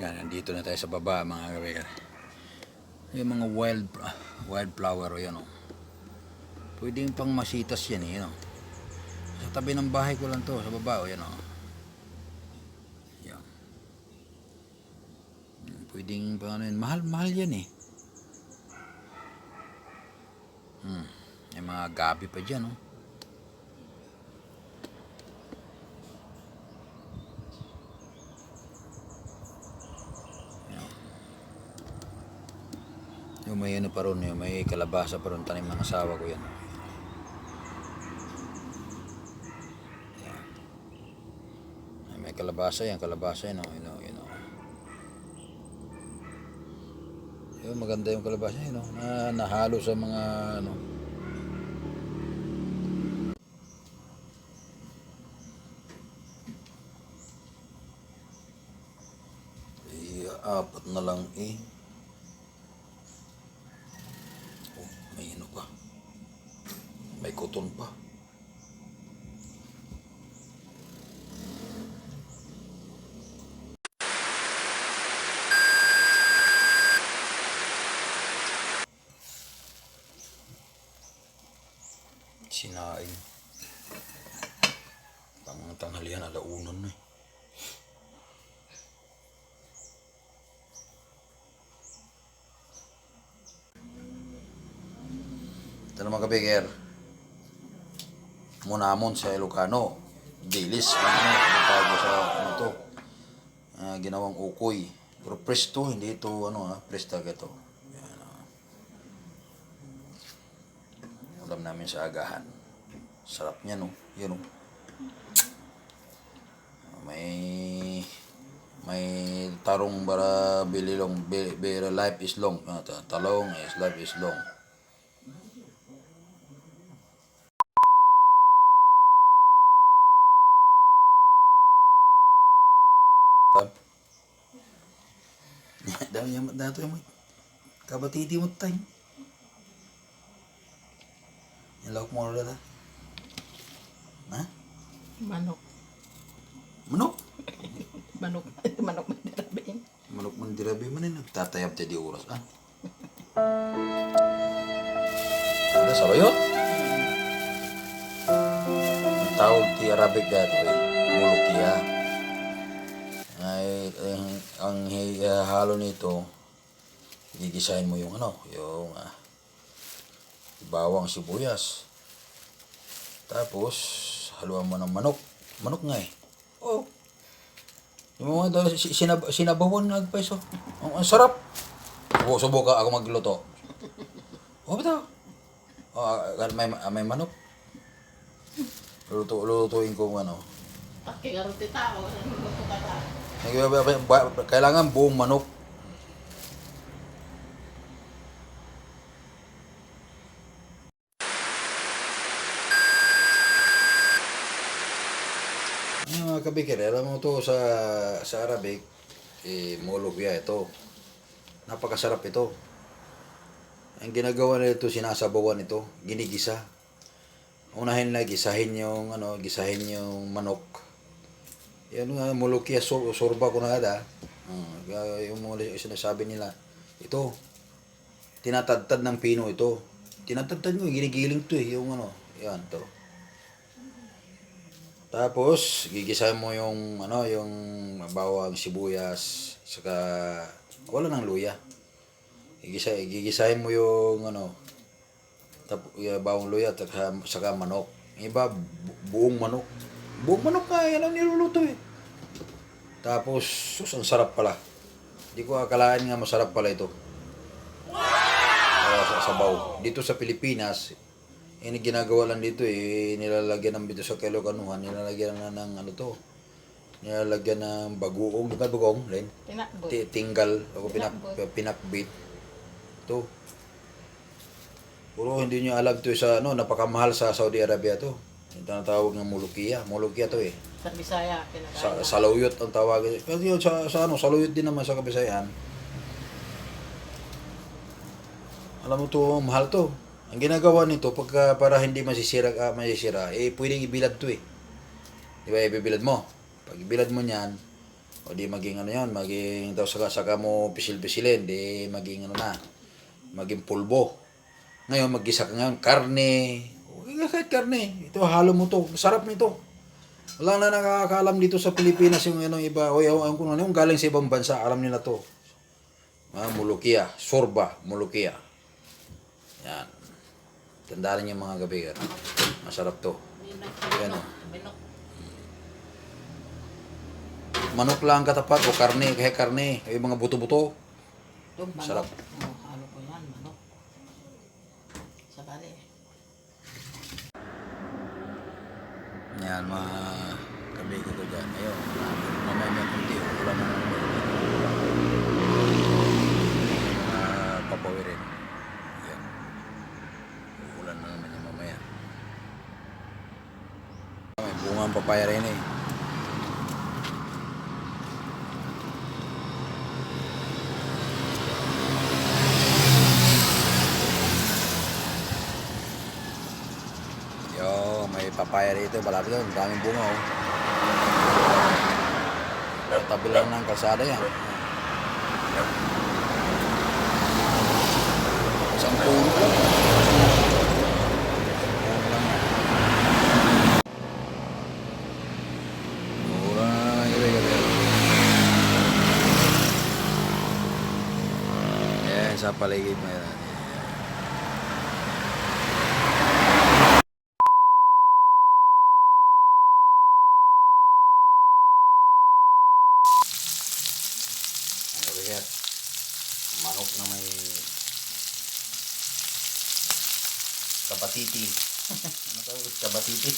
Yan, nandito na tayo sa baba mga kabigan. Yung mga wild wildflower o yan o. Pwedeng pang masitas yan eh, no? Sa tabi ng bahay ko lang to, sa baba o yan o. Yan. Pwedeng pang ano yan. Mahal, mahal yan eh. Hmm. May mga gabi pa dyan, oh. Yung may ano pa ron, yung may kalabasa pa ron, tanim ng asawa ko yan. Yan. Ay, May kalabasa yan, kalabasa yan, oh, yun, oh, yun, oh. Yun, maganda yung kalabasa yun, oh, na nahalo sa mga, ano, Eh, apat na lang eh. Oh, may ano pa. May kuton pa. Sinaing. Pang tanghalian, alaunan na eh. Naman kabiger. Munamon sa Ilocano. Dilis. Ano, mo sa ano to? Ah, ginawang ukoy. Pero presto, hindi ito ano ha. Presta ito. Yan, ah. Ulam namin sa agahan. Sarap niya no. Yun oh. May may tarong bara bililong be, be, life is long. Ah, ta- talong is life is long. Dami yung dato yung kabatiti mo tayo. Yung lawak mo ulit ha? Manok. Manok? Manok. Manok mandirabi. Manok man dirabi man eh. Nagtatayab tayo di oras ah. Ano sa bayo? Ang tawag ti Arabic dato eh. Mulukiya. Ay, ang, ang hi- ah, halo nito, gigisahin mo yung ano, yung ah, bawang sibuyas. Tapos, haluan mo ng manok. Manok nga eh. Oh. Yung mga daw, si- sinab sinabawan na nagpeso. Ang, ang sarap. Subo, subukan ako magluto. Oh, bitaw. Oh, ah, may, ah, may manok. Luto, lutuin ko ano. Pakigaruti tao. Ka Kailangan buong manok. Ay, mga kabikir, alam mo to sa, sa Arabic, eh, molubya ito. Napakasarap ito. Ang ginagawa nila ito, sinasabawan ito, ginigisa. Unahin na gisahin yung ano, gisahin yung manok. Yan nga, mulukya, sur, surba ko na ada. Uh, yung mga sinasabi nila, ito, tinatadtad ng pino ito. Tinatadtad mo, ginigiling to eh, yung ano, yan to. Tapos, gigisahin mo yung, ano, yung bawang sibuyas, saka, wala ng luya. Gigisa, gigisahin mo yung, ano, tap, bawang luya, saka, saka manok. Iba, bu- buong manok. Buong manok nga, yan ang niluluto eh. Tapos, sus, ang sarap pala. Hindi ko akalain nga masarap pala ito. Ah, sa sabaw. Dito sa Pilipinas, ini ginagawa lang dito eh, nilalagyan ng dito sa Kilocanuhan, nilalagyan na ng ano to, nilalagyan ng bagoong, di ba bagoong, Len? Tinakbo. Ti- Tinggal, o pinak, pinakbit. Ito. Puro hindi nyo alam to sa ano, napakamahal sa Saudi Arabia to. Yung tinatawag ng mulukiya. Mulukiya to eh. Sa Bisaya. Sa, saluyot ang tawag. Pero yun, sa, sa ano, saluyot din naman sa Kabisayan. Alam mo to, mahal to. Ang ginagawa nito, pagka para hindi masisira, ah, masisira, eh, pwedeng ibilad to eh. Di ba, ibibilad mo. Pag ibilad mo niyan, O di maging ano yan, maging daw saka, saka mo pisil-pisilin, di maging ano na, maging pulbo. Ngayon, mag-isa ka ngayon, karne, kahit karne, ito halo mo to, sarap nito. Wala na nakakaalam dito sa Pilipinas yung ano iba, o yung, yung, yung galing sa ibang bansa, alam nila to. Ah, mulukia, sorba, mulukia. Yan. Tandaan niyo mga gabi, ano? masarap to. Yan, oh. Minok. Manok lang katapat o karne, kaya karne, yung mga buto-buto. Sarap. Oh, halo ko yan, manok. Sa bali. Yan, mga kabigi ko dyan. Ayun, mamaya may kunti. Wala mo mga papawirin. Yan. Ulan na naman yung mamaya. May bunga ang papaya rin eh. Yo, may papaya rito. Malapit doon. Daming bunga oh. Tabi lang ng kalsada yan. Isang. Puno lang yan. Mura na gabi gabi. Yan, sa paligid mo yan. Ano ba yan? Manok na may kabatiti. ano tawag? Kabatiti.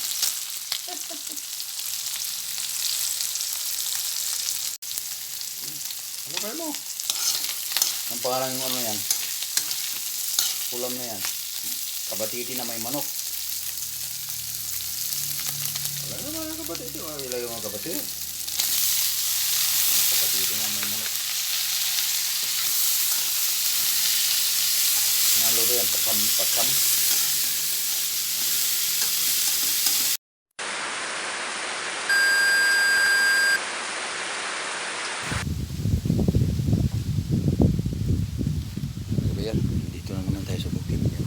ano kayo mo? Ang pangalan ng ano yan? Kulam na yan. Kabatiti na may manok. Wala naman ang kabatiti. Wala ilagay mga kabatiti. Kapatid nga may manok. Naluto yan, pakam, pakam. Ano ba yan? Dito na naman tayo sa bukid. Yan.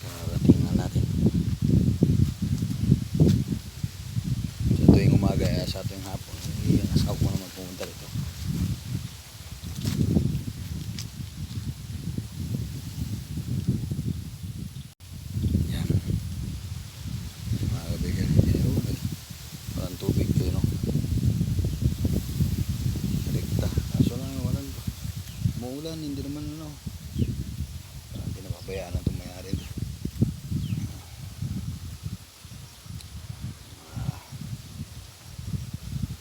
Karating natin. Sa tuwing umaga, eh, sa tuwing hapon, yung asawa ko naman pumunta rito. Yan. Mga kabigan, eh, oh, nag- parang tubig to, no? Rekta. Kaso lang, walang Muulan, hindi naman, ano. Parang pinapabayaan na itong mayari.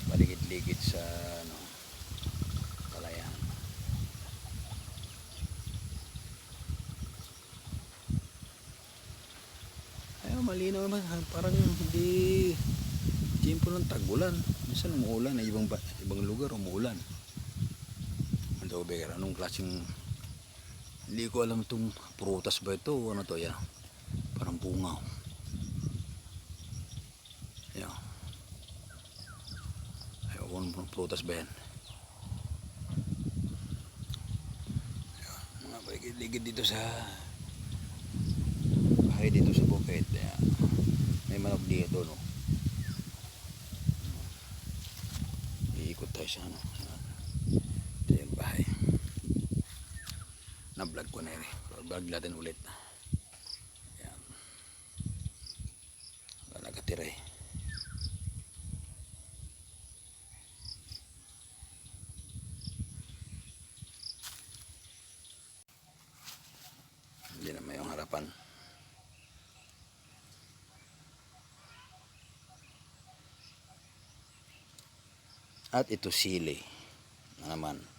paligid-ligid sa ano palayan. Ayun, malinaw naman. ha, Parang hindi tiempo ng tagulan. Minsan umuulan, ay ibang, ba- ibang lugar umuulan. Ba anong klaseng hindi ko alam itong prutas ba ito ano to yan. Parang bungaw. Yan. Ayaw ko ng prutas ba yan? Mga paligid dito sa bahay dito sa bukid. Ayan. May manok dito, no? Iikot tayo sa ano. Ayan. Ito yung bahay. Na-vlog ko na yun eh. Vlog natin ulit. Ayan. Wala nakatira eh. Hindi naman yung harapan. At ito sili. Na naman.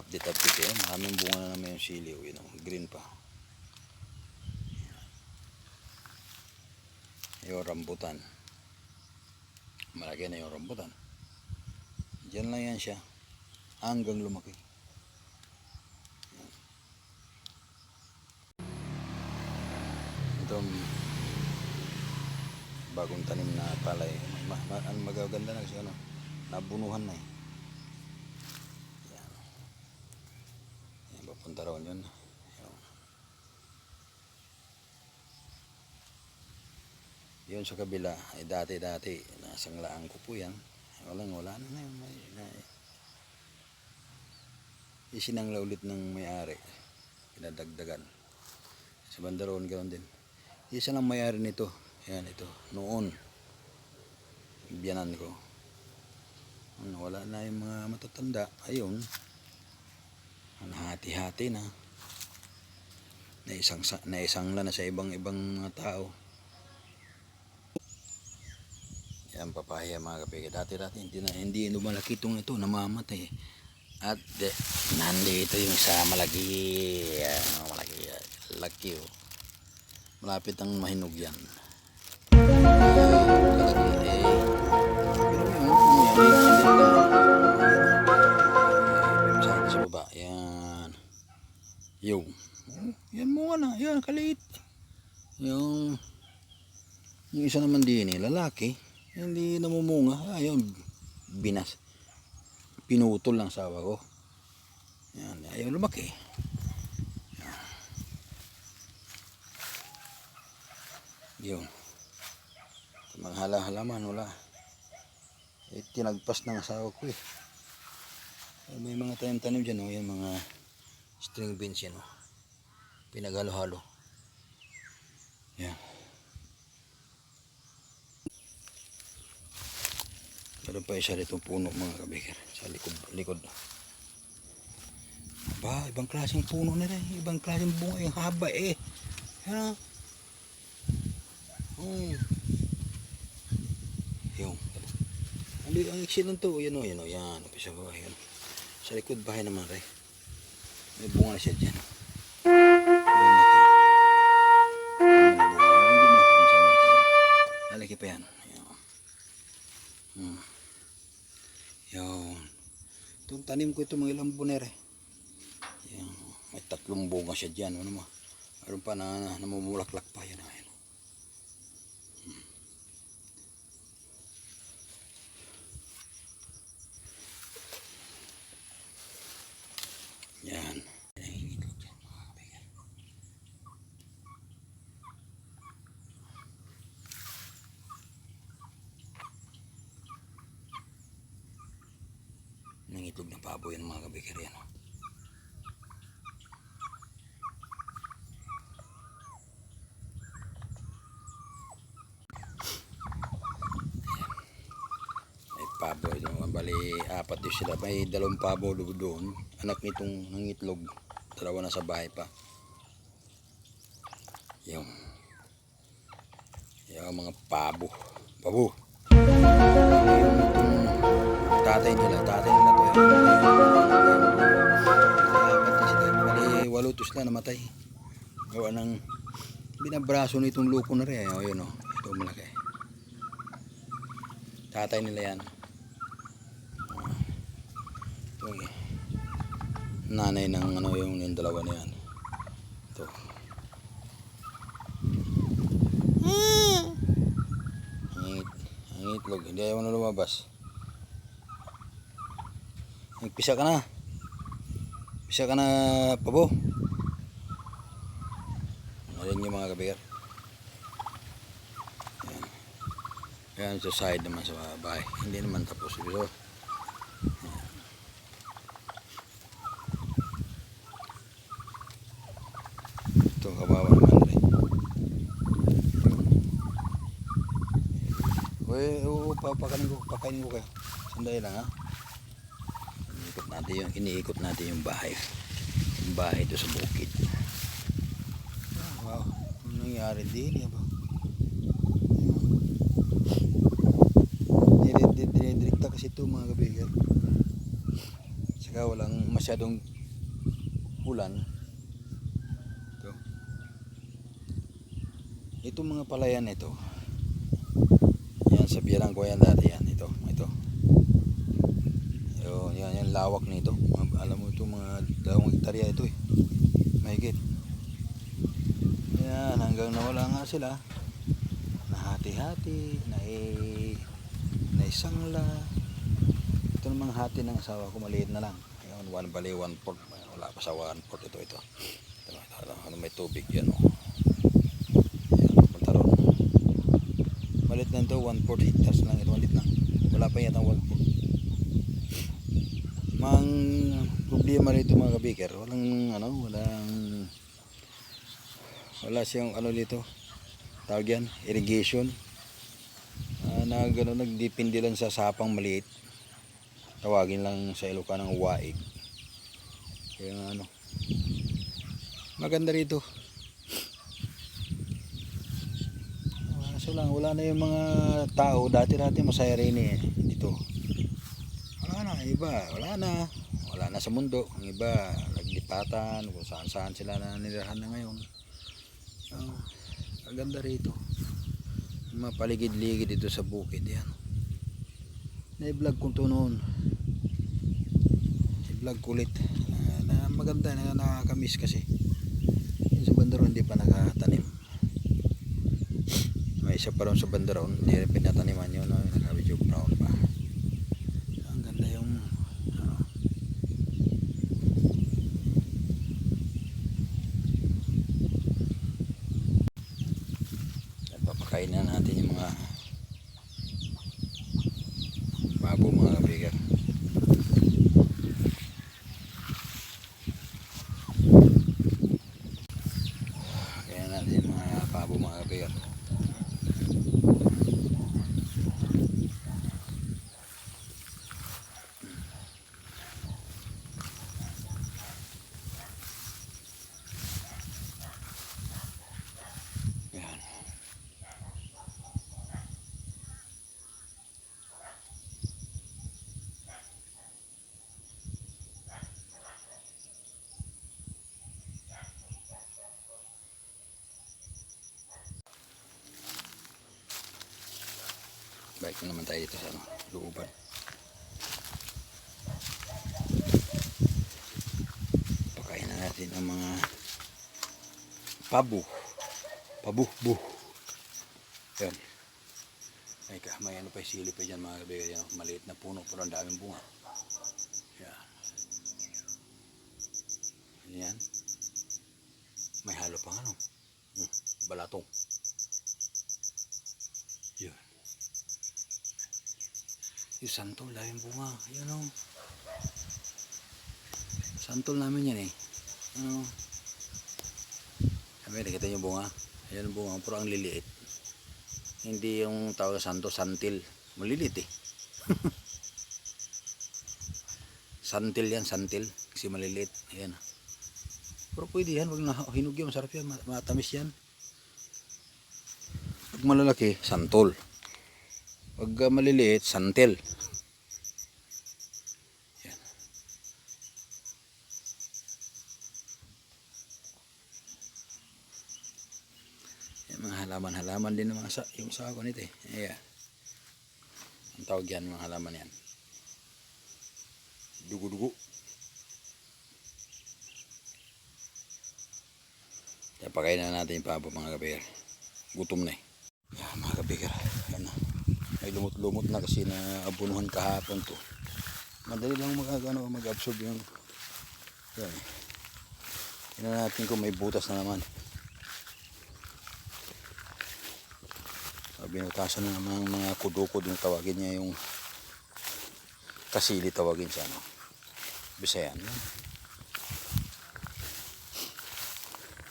update update yan maraming bunga na naman yung sili oh, yun know, green pa. Yung rambutan. Malaki na yung rambutan. Dyan lang yan siya. Hanggang lumaki. Itong bagong tanim na palay ma ma magaganda na kasi ano nabunuhan na eh. Papunta raw yun. Yun sa kabila, ay dati-dati, nasanglaan ko po yan. Walang wala na yun. May, na, isinangla ulit ng may-ari. Pinadagdagan. Sa bandaron, ganoon din. Isa lang may-ari nito. Yan, ito. Noon. Biyanan ko. Wala na yung mga matatanda. Ayun. Nahati-hati na. Naisang, naisangla na sa ibang-ibang mga tao. Yan papaya mga kapigay. Dati-dati hindi na hindi lumalaki itong ito, namamatay. At de, nandito yung sa malaki. Yan, malaki. Laki oh. Malapit ang mahinog yan. Yan mo na. Yan, kaliit. Yung yung isa naman din eh, lalaki. Hindi namumunga. Ayun, binas. Pinutol lang sawa ko. Yan, ayaw lumaki. Yan. Yun. Mga hala-halaman, wala. Eh, tinagpas ng asawa ko. Eh, May mga tanim-tanim dyan, oh, yung mga string beans yan, oh. Pinaghalo-halo. Yan. Meron pa isa rito puno mga kabikir sa likod likod. Ba, ibang klaseng puno na rin, ibang klaseng bunga, yung haba eh. Yan. Hmm. Yung. Ano ang iksi lang to? Yan o, yan o, yan. Upisa ba, yan. Sa likod bahay naman rin. May bunga siya dyan. Yung ko ito mga ilang buner eh. Yan. May tatlong bunga siya dyan. Ano mo? Meron pa na, na namumulaklak pa yan. Ayun. Hmm. Yan. Nangitlog ng baboy ng mga kabikir yan. oh. May pabo doon. Bali, apat din sila. May dalawang pabo do- doon. Anak nitong nangitlog. Dalawa na sa bahay pa. Yung. Yung mga pabo. Pabo. Yung tatay nila. Tatay nila to. Apat na sila. Bali, walo namatay. Gawa ng binabraso nitong luko na rin. Ayun o. Ito malaki. Tatay nila yan. Ito eh. Nanay ng ano yung, yung dalawa na yan. Ito. Ang it, ang itlog. Hindi ayaw na lumabas. Nagpisa ka na. Pisa ka na, pabo. Ayan yung mga kabigar. Ayan. Ayan sa side naman sa bahay. Hindi naman tapos. Ito kawawa naman rin. Uy, oo, papakainin ko, pakainin ko kayo. Sandali lang ha. Iniikot natin yung, iniikot natin yung bahay. Yung bahay ito sa bukid. Wow, ano nangyari din? Yan ba? Dinidirekta kasi ito mga kabigan. Saka walang masyadong ulan. Ito. Itong mga palayan ito. Sa biyalang ko yan dati yan. Ito. Ito. Yun, yan, yan lawak nito. Alam mo ito mga dalawang hektarya ito eh. Mahigit. Yan, hanggang nawala nga sila. Nahati-hati, nai naisangla. Ito namang hati ng asawa ko, maliit na lang. Ayun, one bali, one port. Wala pa sa one port ito, ito. Ito, ito, ito, ano, may tubig yan, oh. Ayan, punta ron. Malit na ito, one port hectares lang ito, malit na. Wala pa yata one port. Mang problema rito mga kabiker, walang ano, walang wala siyang ano dito tawag yan irrigation. Ah, na gano'n nagdepende lang sa sapang maliit. Tawagin lang sa Ilocano ng waig. Kaya ano maganda rito Ah, kaso lang wala na yung mga tao dati dati masaya rin eh dito wala na iba wala na wala na sa mundo ang iba naglipatan kung saan saan sila na nirahan na ngayon Ah, ang ganda rito. Mapaligid-ligid dito sa bukid yan. Na-vlog ko to noon. I-vlog ko ulit. Na, na maganda na nakakamiss kasi. Yung sa bandaron hindi pa nakatanim. Isa pa ron sa bandaron, hindi rin pinataniman yun. No? Naka-video brown pa. Ang ganda yung ano, Papakain na natin yung mga babo mga kabigan. Kaya natin yung mga babo mga kabigan. Yan. Balik na naman tayo dito sa ano, looban. Pakain na natin ang mga pabu. Pabuh-buh. Yan. Ay ka, may ano pa sili pa dyan mga kaibigan. Yan, maliit na puno pero ang daming bunga. Yan. Yan. May halo pang ano. Hmm, balatong. Yung santol, daming bunga. Yan o. Santol namin yan eh. Ano? Kami, nakita yung bunga. Ayan ang bunga, pero ang liliit. Hindi yung tawag santo, santil. Maliliit eh. santil yan, santil. Kasi maliliit. Ayan. Pero pwede yan, wag na hinug yan, masarap yan, ma- matamis yan. Pag malalaki, santol. Pag uh, maliliit, santil. Yan. Yan, mga halaman-halaman din mga sa, yung sa ako nito eh. Ayan. Ang tawag yan, mga halaman yan. Dugo-dugo. Kaya pakain na natin yung pabo mga kabir. Gutom na eh. Yan mga kabir. Yan na. May lumot-lumot na kasi na abunuhan kahapon to. Madali lang mag, ano, mag-absorb yung yan. Tingnan natin kung may butas na naman. Binutasan na naman ng mga kudukod yung tawagin niya yung kasili tawagin sa ano. Bisayan. no?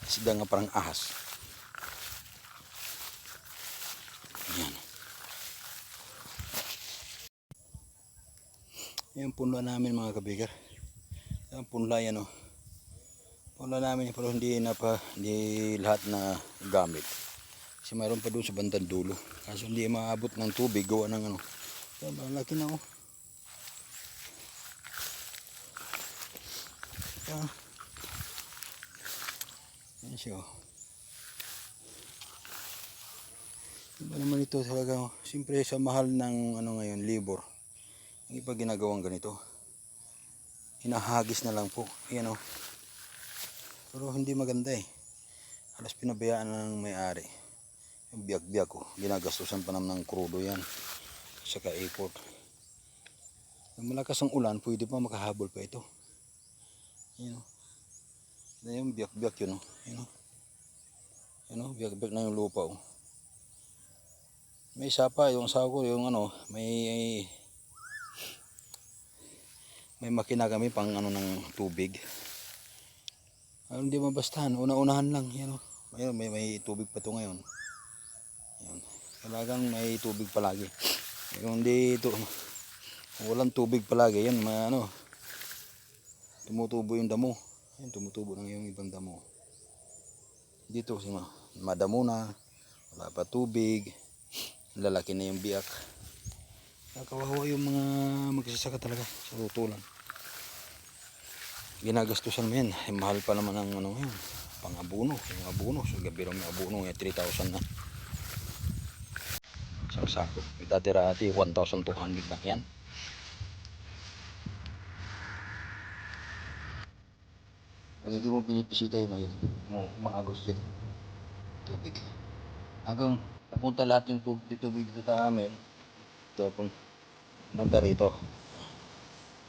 Sida nga parang ahas. Yan punla namin mga kabigar. Yan punla yan oh. Punla namin pero hindi na pa hindi lahat na gamit. Kasi mayroon pa doon sa bandang dulo. Kaso hindi maabot ng tubig gawa ng ano. Yan, malaki na oh. Yan. Yan siya oh. Iba naman ito talaga. oh. Siyempre sa mahal ng ano ngayon, libor. Yung iba ginagawang ganito. Hinahagis na lang po. Yan oh. Pero hindi maganda eh. Alas pinabayaan na ng may-ari. Yung biyak-biyak ko. Ginagastusan pa naman ng krudo yan. Saka airport. Yung malakas ang ulan, pwede pa makahabol pa ito. Yun o. Yan yung biyak-biyak yun o. Yun o. Yun o, biyak-biyak na yung lupa o. May isa pa, yung asawa ko, yung ano, may may makina kami pang ano ng tubig. Ano, hindi mabastahan. Una-unahan lang. Yan o. Ayun, may, may tubig pa to ngayon. Yan. Talagang may tubig palagi. Kung hindi ito, walang tubig palagi, yan, may ano, tumutubo yung damo. Yan, tumutubo lang yung ibang damo. Dito madamo na, wala pa tubig, lalaki na yung biyak. Nakawawa yung mga magsasaka talaga sa tutulan. Ginagastusan mo yan. Eh, mahal pa naman ang ano yan. Pang abuno. Yung abuno. So gabi rin may abuno. Eh, 3,000 na. Isang sako. Dati rati 1,200 lang yan. Pag hindi mo pinipisita yun ngayon, mo maagos din. Tubig. Hanggang napunta lahat yung tubig, tubig dito sa amin. Tapos, punta rito.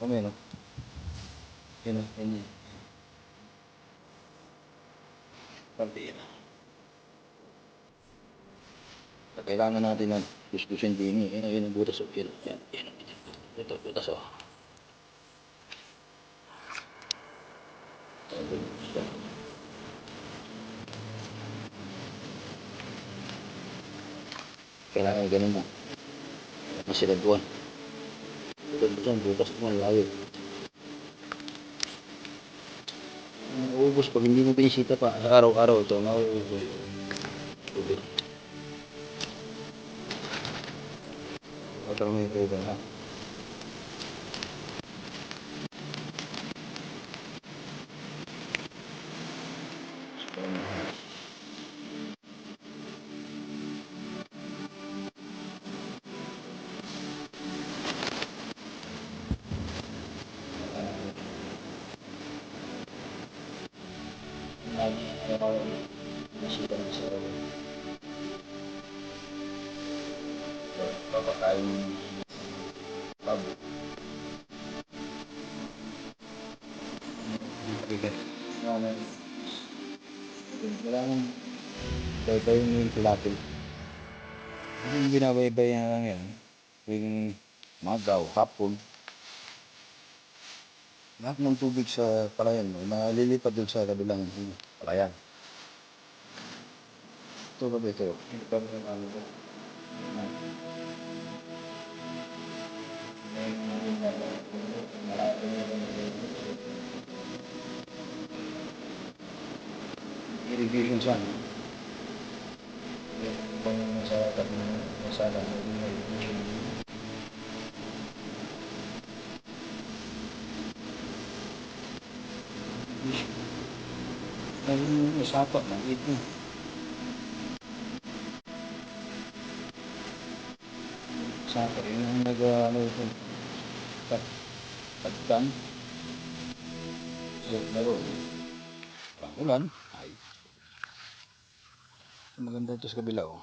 Kami, no? Yun, o, yun, yun. Pambira. So, kailangan natin ng gustusin din. Yan, yun ang butas. oh. Yan, yan, yan. Ito, butas oh. Kailangan ganun mo. Masiladuan. Bukas bukas, bukas naman lagi. Uubos pag hindi mo pinisita pa, araw-araw ito, mauubos. Tubig. Otro may tubig ha. Papakain pabo. Bigat. Kailangan baybayin mo yung tilapil. Yung binabaybay na lang yan. Tuwing magaw, hapon. Lahat ng tubig sa palayan mo, malilipad dun sa kabilang palayan. Ito ba ba ito? Ito ba ba Irrigation siya. no? Kung sa tabi ng masala, may irrigation. Ay, yung sapa, maliit na. Sapa, yun ang nag, ito, kat, katkan. So, laro. Pangulan, ay. Maganda ito sa kabila, oh.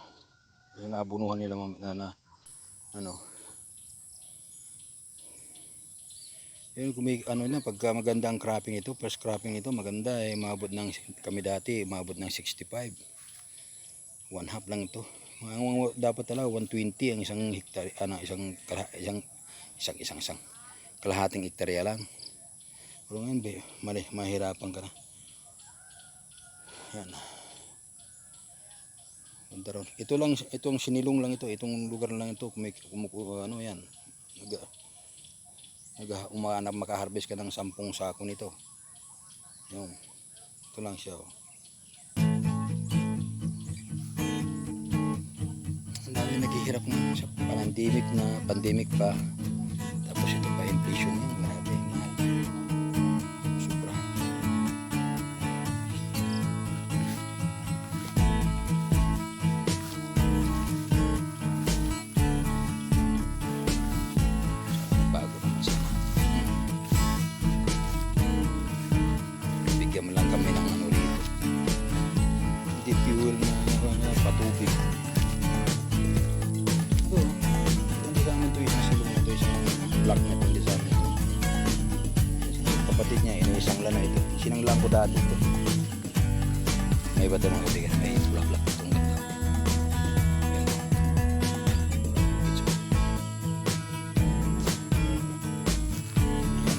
Yung naabunuhan nila na, na, ano, Yun, kung ano lang, pagka maganda ang cropping ito, first cropping ito, maganda, eh, maabot ng, kami dati, maabot ng 65. One half lang ito. Dapat talaga, 120 ang isang hektarya, ano, isang, isang, isang, isang, isang, kalahating hektarya lang. Pero ngayon, be, mali, mahirapan ka na. Yan. Ganda ron. Ito lang, itong sinilong lang ito, itong lugar lang ito, may, kumuku, ano yan, nag, nag umahanap makaharvest ka ng sampung sako nito. Yung, ito lang siya. Oh. Ang dami naghihirap ng pandemic na pandemic pa. Tapos ito daan dito. May iba ito mga kaibigan. May black-black itong ganda.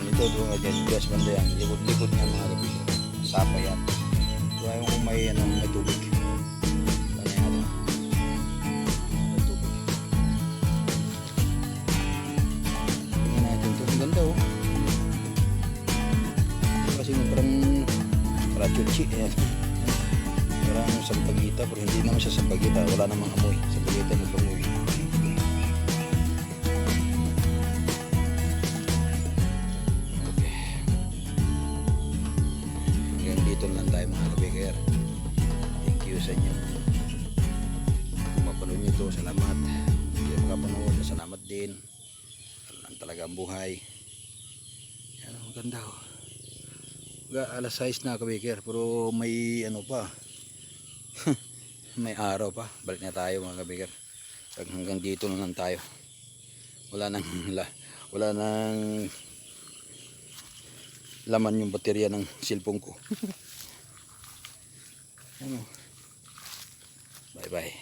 Ito doon nga dyan. Yes, banda yan. Likod-likod niya mga kaibigan. Sapa yan. Kaya yung may anong ang buhay. Yan, ang ganda oh. Alas 6 na kabigayer, pero may ano pa. may araw pa. Balik na tayo mga. Hag- Hanggang dito na lang tayo. Wala nang la, wala nang laman yung baterya ng cellphone ko. ano? Bye bye.